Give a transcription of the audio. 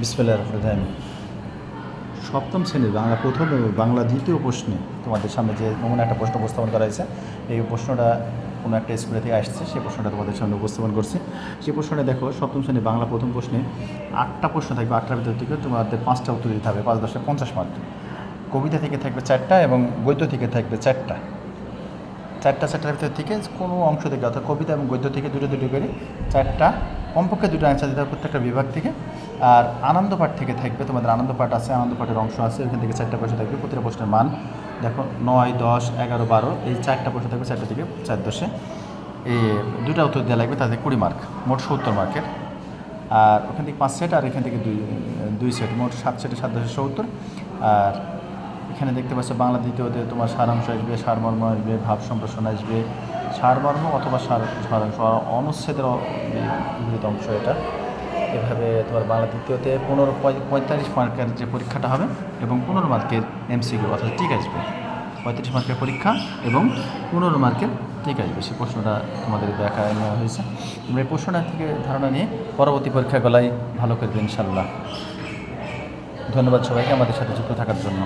বিসমিল্লাহ সপ্তম শ্রেণির বাংলা, প্রথম এবং বাংলা দ্বিতীয় প্রশ্নে তোমাদের সামনে যে নমুনা একটা প্রশ্ন উপস্থাপন করা হয়েছে, এই প্রশ্নটা কোনো একটা স্কুলে থেকে আসছে, সেই প্রশ্নটা তোমাদের সামনে উপস্থাপন করছি। সেই প্রশ্নটা দেখো, সপ্তম শ্রেণির বাংলা প্রথম প্রশ্নে আটটা প্রশ্ন থাকবে, আটটার ভিতর থেকে তোমাদের পাঁচটা উত্তর দিতে হবে, পাঁচ দশে পঞ্চাশ মার্ক কবিতা থেকে থাকবে চারটা এবং গদ্য থেকে থাকবে চারটা। চারটা, চারটার ভিতর থেকে কোনো অংশ থেকে, অর্থাৎ কবিতা এবং গদ্য থেকে দুটো দুটো করে চারটা কমপক্ষে দুটো অ্যান্সার দিতে হবে প্রত্যেকটা বিভাগ থেকে। আর আনন্দ পাঠ থেকে থাকবে, তোমাদের আনন্দ পাঠ আছে, আনন্দ পাঠের অংশ আছে ওখান থেকে চারটা প্রশ্ন থাকবে, প্রতিটা প্রশ্নের মান। দেখো, নয়, দশ, এগারো, বারো, এই চারটা প্রশ্ন থাকবে, চারটা থেকে চার দশে। এই দুটা উত্তর দেওয়া লাগবে তাদের কুড়ি মার্ক মোট সত্তর মার্কের আর ওখান থেকে পাঁচ সেট আর এখান থেকে দুই দুই সেট মোট সাত সেটে সাত দশে সত্তর। আর এখানে দেখতে পাচ্ছ, বাংলা দ্বিতীয়তে তোমার সারাংশ আসবে, সারমর্ম আসবে, ভাব সম্প্রসারণ আসবে সারমর্ম অথবা সার আর অনুচ্ছেদের বিপরীত অংশ এটা। এভাবে তোমার বাংলা দ্বিতীয়তে পনেরো পঁয়তাল্লিশ মার্কের যে পরীক্ষাটা হবে এবং পনেরো মার্কের এমসিকিউ অর্থাৎ ঠিক আসবে। পঁয়ত্রিশ মার্কের পরীক্ষা এবং পনেরো মার্কের ঠিক আসবে। সেই প্রশ্নটা তোমাদের দেখা নেওয়া হয়েছে। এই প্রশ্নটা থেকে ধারণা নিয়ে পরবর্তী পরীক্ষাগুলাই ভালো করবে ইনশাল্লাহ ধন্যবাদ সবাইকে আমাদের সাথে যুক্ত থাকার জন্য।